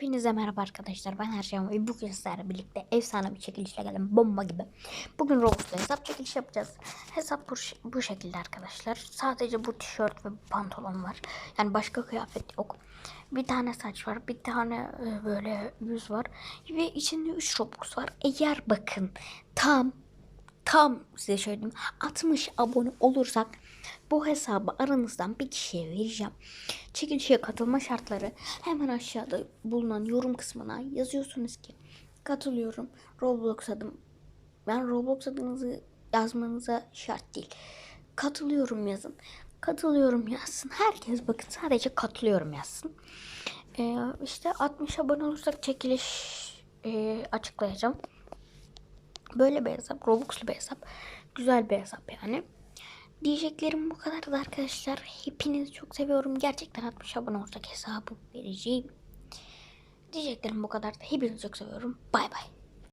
Hepinize merhaba arkadaşlar. Ben Ercan ve bugün sizlerle birlikte efsane bir çekilişle geldim. Bomba gibi. Bugün Roblox'ta hesap çekilişi yapacağız. Hesap bu, bu şekilde arkadaşlar. Sadece bu tişört ve pantolon var. Yani başka kıyafet yok. Bir tane saç var. Bir tane e, böyle yüz var. Ve içinde 3 Robux var. Eğer bakın tam tam size söyleyeyim 60 abone olursak bu hesabı aranızdan bir kişiye vereceğim. Çekilişe katılma şartları hemen aşağıda bulunan yorum kısmına yazıyorsunuz ki katılıyorum Roblox adım. Ben Roblox adınızı yazmanıza şart değil. Katılıyorum yazın. Katılıyorum yazsın. Herkes bakın sadece katılıyorum yazsın. Ee, işte 60 abone olursak çekiliş e, açıklayacağım. Böyle bir hesap. Robux'lu bir hesap. Güzel bir hesap yani. Diyeceklerim bu kadardı arkadaşlar. Hepinizi çok seviyorum. Gerçekten 60 abone olursak hesabı vereceğim. Diyeceklerim bu kadardı. Hepinizi çok seviyorum. Bay bay.